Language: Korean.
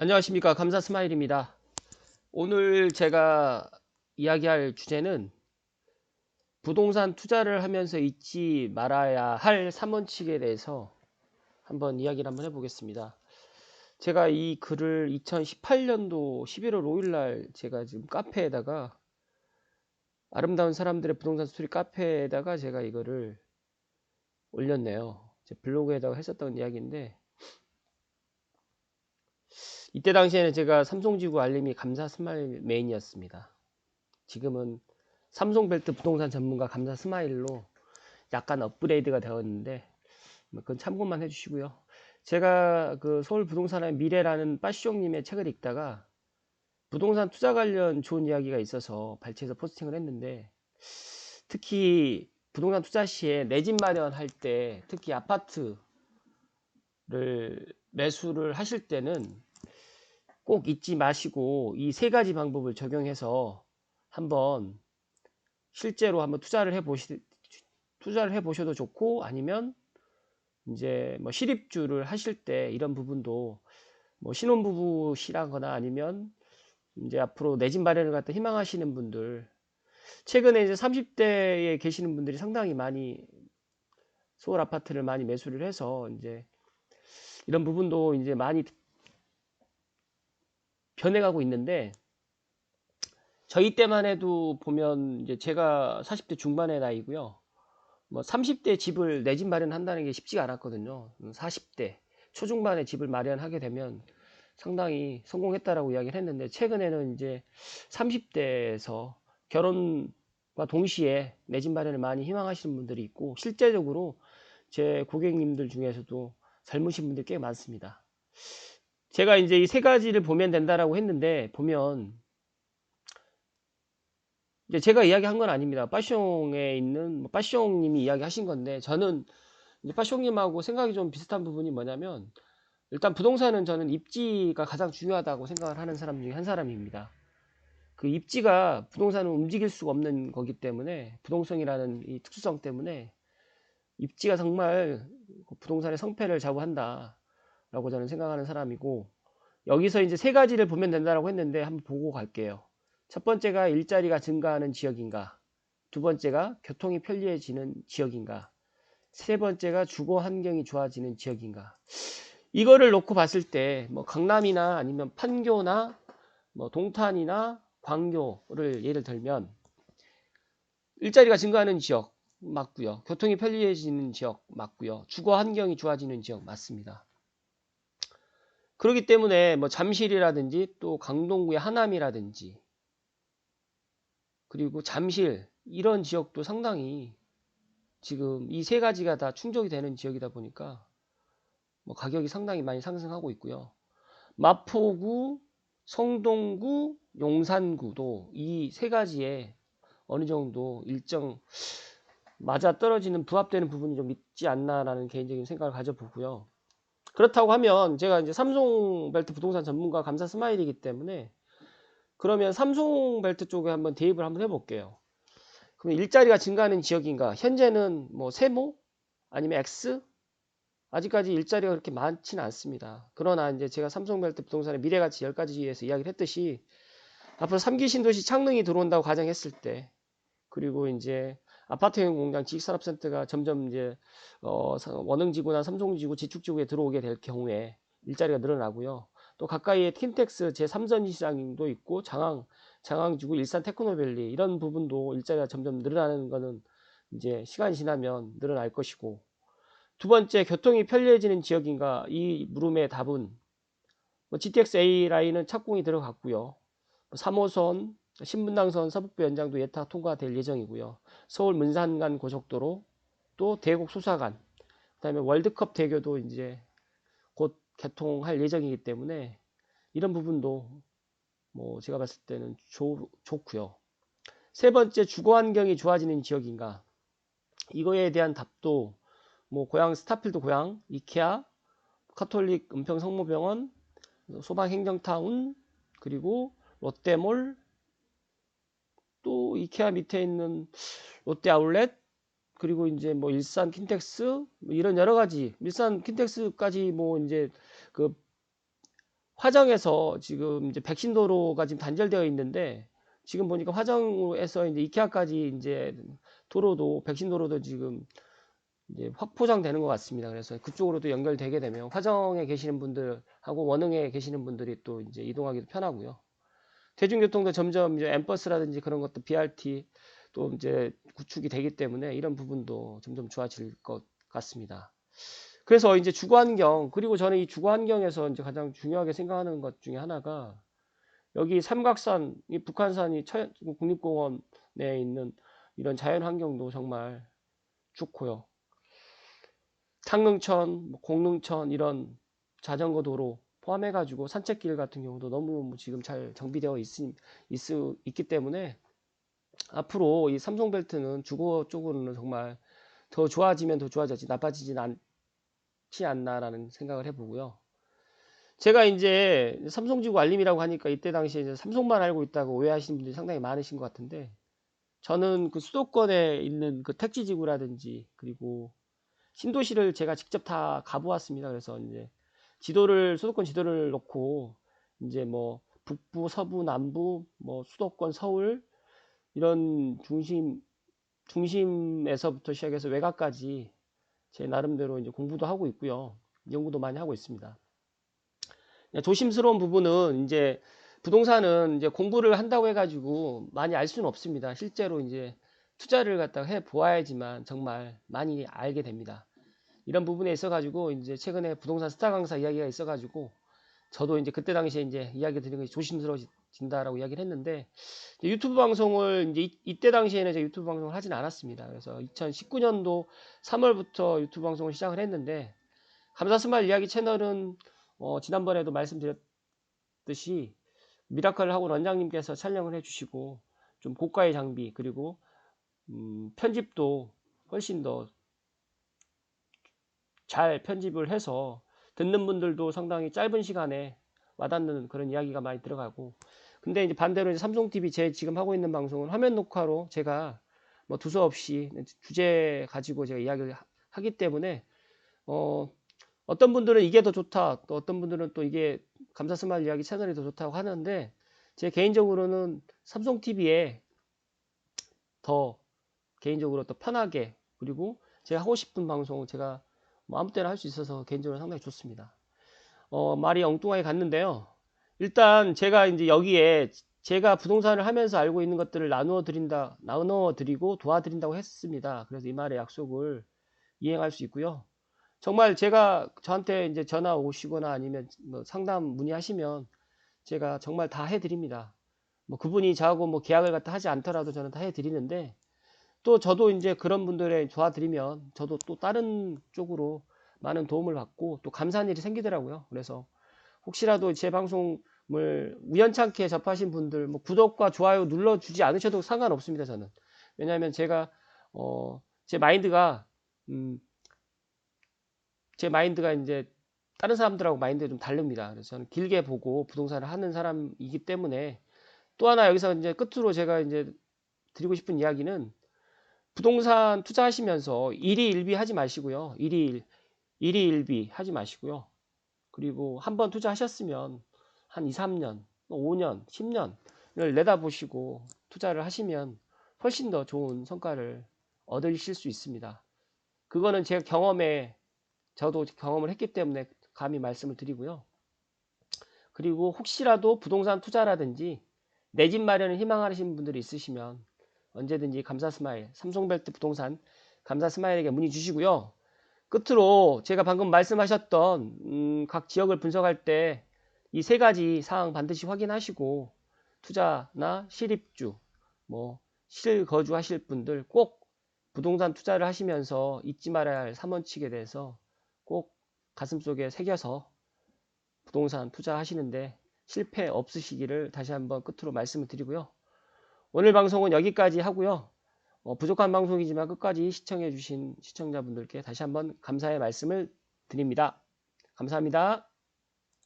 안녕하십니까. 감사 스마일입니다. 오늘 제가 이야기할 주제는 부동산 투자를 하면서 잊지 말아야 할 3원칙에 대해서 한번 이야기를 한번 해보겠습니다. 제가 이 글을 2018년도 11월 5일날 제가 지금 카페에다가 아름다운 사람들의 부동산 스토리 카페에다가 제가 이거를 올렸네요. 제 블로그에다가 했었던 이야기인데 이때 당시에는 제가 삼성지구 알림이 감사 스마일 메인이었습니다. 지금은 삼성벨트 부동산 전문가 감사 스마일로 약간 업그레이드가 되었는데 뭐 그건 참고만 해주시고요. 제가 그 서울 부동산의 미래라는 빠시용님의 책을 읽다가 부동산 투자 관련 좋은 이야기가 있어서 발췌해서 포스팅을 했는데 특히 부동산 투자 시에 내 집 마련할 때 특히 아파트를 매수를 하실 때는 꼭 잊지 마시고 이 세 가지 방법을 적용해서 한번 실제로 한번 투자를 해 보시 투자를 해 보셔도 좋고 아니면 이제 뭐 실입주를 하실 때 이런 부분도 뭐 신혼부부시라거나 아니면 이제 앞으로 내 집 마련을 갖다 희망하시는 분들 최근에 이제 30대에 계시는 분들이 상당히 많이 서울 아파트를 많이 매수를 해서 이제 이런 부분도 이제 많이 변해가고 있는데 저희 때만 해도 보면 이제 제가 40대 중반의 나이고요. 뭐 30대 집을 내 집 마련한다는 게 쉽지가 않았거든요. 40대 초중반에 집을 마련하게 되면 상당히 성공했다라고 이야기를 했는데 최근에는 이제 30대에서 결혼과 동시에 내 집 마련을 많이 희망하시는 분들이 있고 실제적으로 제 고객님들 중에서도 젊으신 분들이 꽤 많습니다. 제가 이제 이 세 가지를 보면 된다라고 했는데 보면 이제 제가 이야기한 건 아닙니다. 빠숑에 있는 뭐 빠숑님이 이야기하신 건데 저는 이제 빠숑님하고 생각이 좀 비슷한 부분이 뭐냐면 일단 부동산은 저는 입지가 가장 중요하다고 생각을 하는 사람 중에 한 사람입니다. 그 입지가 부동산은 움직일 수가 없는 거기 때문에 부동성이라는 이 특수성 때문에 입지가 정말 부동산의 성패를 좌우한다. 라고 저는 생각하는 사람이고 여기서 이제 세 가지를 보면 된다라고 했는데 한번 보고 갈게요. 첫 번째가 일자리가 증가하는 지역인가? 두 번째가 교통이 편리해지는 지역인가? 세 번째가 주거 환경이 좋아지는 지역인가? 이거를 놓고 봤을 때 뭐 강남이나 아니면 판교나 뭐 동탄이나 광교를 예를 들면 일자리가 증가하는 지역 맞고요. 교통이 편리해지는 지역 맞고요. 주거 환경이 좋아지는 지역 맞습니다 그렇기 때문에 뭐 잠실이라든지 또 강동구의 하남이라든지 그리고 잠실 이런 지역도 상당히 지금 이 세 가지가 다 충족이 되는 지역이다 보니까 뭐 가격이 상당히 많이 상승하고 있고요. 마포구, 성동구, 용산구도 이 세 가지에 어느 정도 일정 맞아 떨어지는 부합되는 부분이 좀 있지 않나라는 개인적인 생각을 가져보고요. 그렇다고 하면 제가 이제 삼성벨트 부동산 전문가 감사 스마일이기 때문에 그러면 삼성벨트 쪽에 한번 대입을 한번 해볼게요. 그럼 일자리가 증가하는 지역인가? 현재는 뭐 세모 아니면 X 아직까지 일자리가 그렇게 많지는 않습니다. 그러나 이제 제가 삼성벨트 부동산의 미래 가치 10가지에서 이야기를 했듯이 앞으로 3기 신도시 창릉이 들어온다고 가정했을 때 그리고 이제 아파트형 공장 지식산업센터가 점점 이제 어, 원흥지구나 삼성지구, 지축지구에 들어오게 될 경우에 일자리가 늘어나고요. 또 가까이에 킨텍스 제3전 시장도 있고 장항, 장항지구, 일산 테크노밸리 이런 부분도 일자리가 점점 늘어나는 것은 이제 시간이 지나면 늘어날 것이고 두 번째 교통이 편리해지는 지역인가 이 물음의 답은 뭐 GTX A 라인은 착공이 들어갔고요. 3호선, 뭐 신분당선 서북부 연장도 예타 통과될 예정이고요. 서울 문산간 고속도로 또 대곡 수사관 그다음에 월드컵 대교도 이제 곧 개통할 예정이기 때문에 이런 부분도 뭐 제가 봤을 때는 좋, 좋고요. 세 번째 주거 환경이 좋아지는 지역인가 이거에 대한 답도 뭐 고향 스타필드 고향 이케아 카톨릭 은평 성모병원 소방행정타운 그리고 롯데몰 또 이케아 밑에 있는 롯데 아울렛 그리고 이제 뭐 일산 킨텍스 뭐 이런 여러 가지 일산 킨텍스까지 뭐 이제 그 화정에서 지금 이제 백신 도로가 지금 단절되어 있는데 지금 보니까 화정에서 이제 이케아까지 이제 도로도 백신 도로도 지금 이제 확포장되는 것 같습니다. 그래서 그쪽으로도 연결되게 되면 화정에 계시는 분들하고 원흥에 계시는 분들이 또 이제 이동하기도 편하고요. 대중교통도 점점 이제 엠버스라든지 그런 것도 BRT 또 이제 구축이 되기 때문에 이런 부분도 점점 좋아질 것 같습니다. 그래서 이제 주거 환경 그리고 저는 이 주거 환경에서 이제 가장 중요하게 생각하는 것 중에 하나가 여기 삼각산 이 북한산이 처- 국립공원에 있는 이런 자연 환경도 정말 좋고요. 상릉천, 뭐 공릉천 이런 자전거 도로 포함해가지고 산책길 같은 경우도 너무 지금 잘 정비되어 있, 있, 있기 때문에 앞으로 이 삼성벨트는 주거 쪽으로는 정말 더 좋아지면 더 좋아졌지 나빠지진 않지 않나라는 생각을 해보고요. 제가 이제 삼성지구 알림이라고 하니까 이때 당시에 이제 삼성만 알고 있다고 오해하시는 분들이 상당히 많으신 것 같은데 저는 그 수도권에 있는 그 택지지구라든지 그리고 신도시를 제가 직접 다 가보았습니다. 그래서 이제 지도를 수도권 지도를 놓고 이제 뭐 북부, 서부, 남부, 뭐 수도권, 서울 이런 중심 중심에서부터 시작해서 외곽까지 제 나름대로 이제 공부도 하고 있고요. 연구도 많이 하고 있습니다. 조심스러운 부분은 이제 부동산은 이제 공부를 한다고 해가지고 많이 알 수는 없습니다. 실제로 이제 투자를 갖다가 해 보아야지만 정말 많이 알게 됩니다. 이런 부분에 있어 가지고 이제 최근에 부동산 스타 강사 이야기가 있어 가지고 저도 이제 그때 당시에 이제 이야기 드리는 것이 조심스러워진다라고 이야기를 했는데 유튜브 방송을 이제 이, 때 당시에는 제가 유튜브 방송을 하진 않았습니다. 그래서 2019년도 3월부터 유튜브 방송을 시작을 했는데 감사스마일 이야기 채널은 어, 지난번에도 말씀드렸듯이 미라클 하고 원장님께서 촬영을 해주시고 좀 고가의 장비 그리고 음, 편집도 훨씬 더 잘 편집을 해서 듣는 분들도 상당히 짧은 시간에 와닿는 그런 이야기가 많이 들어가고. 근데 이제 반대로 이제 삼성 TV 제 지금 하고 있는 방송은 화면 녹화로 제가 뭐 두서없이 주제 가지고 제가 이야기를 하기 때문에 어 어떤 분들은 이게 더 좋다 또 어떤 분들은 또 이게 감사 스마일 이야기 채널이 더 좋다고 하는데 제 개인적으로는 삼성 TV에 더 개인적으로 더 편하게 그리고 제가 하고 싶은 방송을 제가 뭐 아무 때나 할 수 있어서 개인적으로 상당히 좋습니다. 어, 말이 엉뚱하게 갔는데요. 일단 제가 이제 여기에 제가 부동산을 하면서 알고 있는 것들을 나누어 드린다, 나누어 드리고 도와드린다고 했습니다. 그래서 이 말의 약속을 이행할 수 있고요. 정말 제가 저한테 이제 전화 오시거나 아니면 뭐 상담 문의하시면 제가 정말 다 해드립니다. 뭐 그분이 저하고 뭐 계약을 갖다 하지 않더라도 저는 다 해드리는데 또 저도 이제 그런 분들의 도와드리면 저도 또 다른 쪽으로 많은 도움을 받고 또 감사한 일이 생기더라고요. 그래서 혹시라도 제 방송을 우연찮게 접하신 분들 뭐 구독과 좋아요 눌러주지 않으셔도 상관없습니다. 저는 왜냐하면 제가 어, 제 마인드가 음, 제 마인드가 이제 다른 사람들하고 마인드가 좀 다릅니다. 그래서 저는 길게 보고 부동산을 하는 사람이기 때문에 또 하나 여기서 이제 끝으로 제가 이제 드리고 싶은 이야기는 부동산 투자하시면서 일희일비 하지 마시고요. 일희 일희일비 하지 마시고요. 그리고 한 번 투자하셨으면 한 2, 3년, 5년, 10년을 내다보시고 투자를 하시면 훨씬 더 좋은 성과를 얻으실 수 있습니다. 그거는 제 경험에 저도 경험을 했기 때문에 감히 말씀을 드리고요. 그리고 혹시라도 부동산 투자라든지 내 집 마련을 희망하시는 분들이 있으시면 언제든지 감사 스마일, 삼성벨트 부동산 감사 스마일에게 문의 주시고요. 끝으로 제가 방금 말씀하셨던 음, 각 지역을 분석할 때 이 세 가지 사항 반드시 확인하시고 투자나 실입주, 뭐 실거주 하실 분들 꼭 부동산 투자를 하시면서 잊지 말아야 할 3원칙에 대해서 꼭 가슴속에 새겨서 부동산 투자하시는데 실패 없으시기를 다시 한번 끝으로 말씀을 드리고요. 오늘 방송은 여기까지 하고요. 어, 부족한 방송이지만 끝까지 시청해 주신 시청자분들께 다시 한번 감사의 말씀을 드립니다. 감사합니다.